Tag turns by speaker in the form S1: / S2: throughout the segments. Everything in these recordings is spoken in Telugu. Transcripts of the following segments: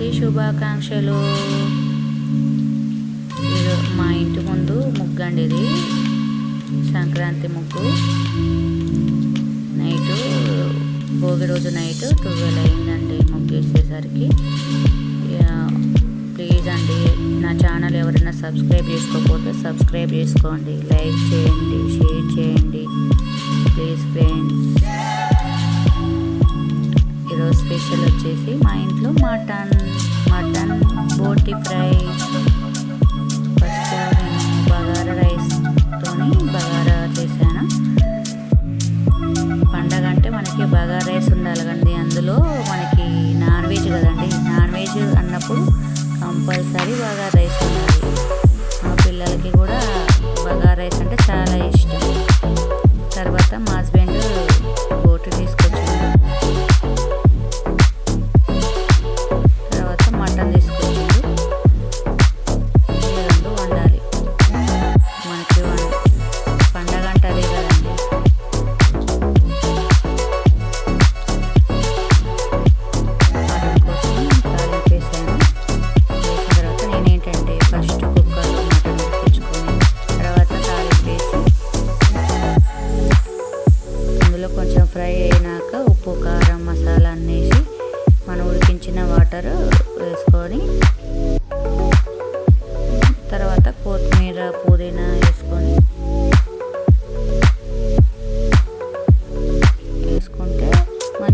S1: అందరికీ శుభాకాంక్షలు. ఇది మా ఇంటి ముందు ముగ్గు అండి ఇది సంక్రాంతి ముగ్గు. నైటు భోగి రోజు నైట్ ట్వెల్వ్ అయిందండి ముగ్గు వేసేసరికి. ప్లీజ్ అండి నా ఛానల్ ఎవరైనా సబ్స్క్రైబ్ చేసుకోకపోతే సబ్స్క్రైబ్ చేసుకోండి. లైక్ చేయండి షేర్ చేయండి. Please friends. స్పెషల్ వచ్చేసి మా ఇంట్లో మటన్ మటన్ బోటి ఫ్రై ఫస్ట్ నేను బగారా రైస్తోని బగారా చేశాను. పండగ అంటే మనకి బగారా రైస్ ఉండాలి కండి అందులో మనకి నాన్ వెజ్ కదండి. నాన్ వెజ్ అన్నప్పుడు కంపల్సరీ బగారా రైస్ ఉండాలి. మా పిల్లలకి కూడా బగారా రైస్ అంటే చాలా ఇష్టం. తర్వాత మా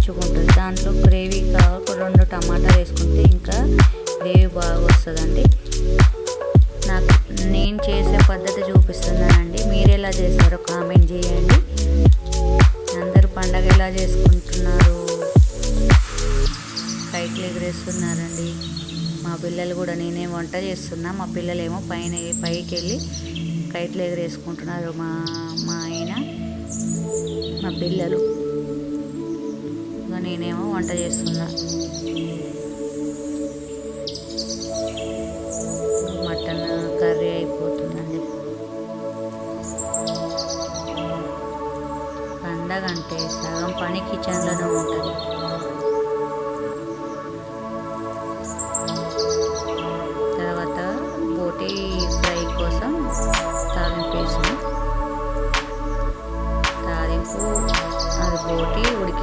S1: మంచిగా ఉంటుంది దాంట్లో గ్రేవీ కావాలి రెండు టమాటాలు వేసుకుంటే ఇంకా గ్రేవీ బాగా వస్తుందండి. నాకు నేను చేసే పద్ధతి చూపిస్తున్నానండి. మీరు ఎలా చేస్తారో కామెంట్ చేయండి. అందరూ పండగ ఎలా చేసుకుంటున్నారు? కైట్లు ఎగరేస్తున్నారండి. మా పిల్లలు కూడా నేనే వంట చేస్తున్నా. మా పిల్లలేమో పైన పైకి వెళ్ళి కైట్లు ఎగరేసుకుంటున్నారు మా మా ఆయన మా పిల్లలు. నేనేమో వంట చేస్తున్నా. మటన్ కర్రీ అయిపోతుందండి. పండగ అంటే సగం పని కిచెన్లోనే ఉంటుంది.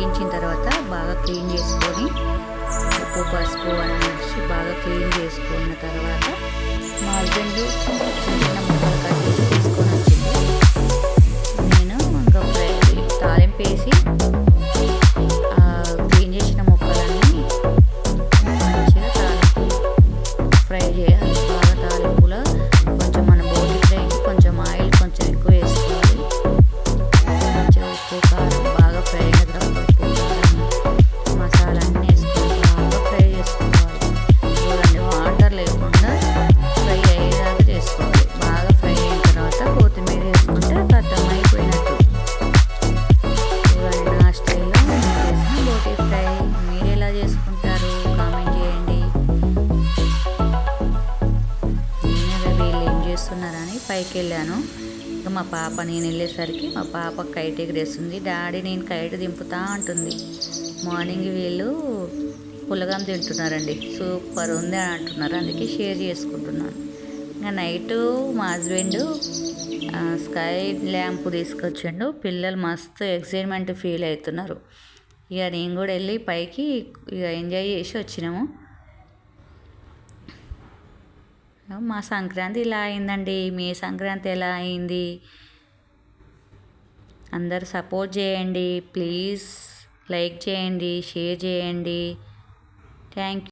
S1: ఉడికించిన తర్వాత బాగా క్లీన్ చేసుకొని ఉప్పు పసుపు అన్నీ బాగా క్లీన్ చేసుకున్న తర్వాత మా హస్బెండ్ చిన్న చిన్న ముక్కలు కట్ చేసి తీసుకొని వచ్చింది. నేను ఇంకా ఫ్రై తాలింపు వేసి క్లీన్ చేసిన ముక్కలన్నీ మంచిగా తాలింపు ఫ్రై చేయాలి. బాగా తాలింపులో కొంచెం మన బోటి ఫ్రైకి కొంచెం ఆయిల్ కొంచెం ఎక్కువ వేసుకోవాలి. మంచిగా ఉప్పు కారం బాగా ఫ్రై ఏం పైకి వెళ్ళాను ఇక మా పాప నేను వెళ్ళేసరికి మా పాప కైట్ ఎగిరేస్తుంది. డాడీ నేను కైట్ దింపుతా అంటుంది. మార్నింగ్ వీళ్ళు పులగం తింటున్నారండి. సూపర్ ఉంది అని అంటున్నారు. అందుకే షేర్ చేసుకుంటున్నాను. ఇంకా నైట్ మా హస్బెండ్ స్కై ల్యాంప్ తీసుకొచ్చిండు. పిల్లలు మస్తు ఎక్సైట్మెంట్ ఫీల్ అవుతున్నారు. ఇక నేను కూడా వెళ్ళి పైకి ఇక ఎంజాయ్ చేసి వచ్చినాము. మా సంక్రాంతి ఇలా అయిందండి. మీ సంక్రాంతి ఎలా అయింది? అందరు సపోర్ట్ చేయండి. ప్లీజ్ లైక్ చేయండి షేర్ చేయండి. Thank you.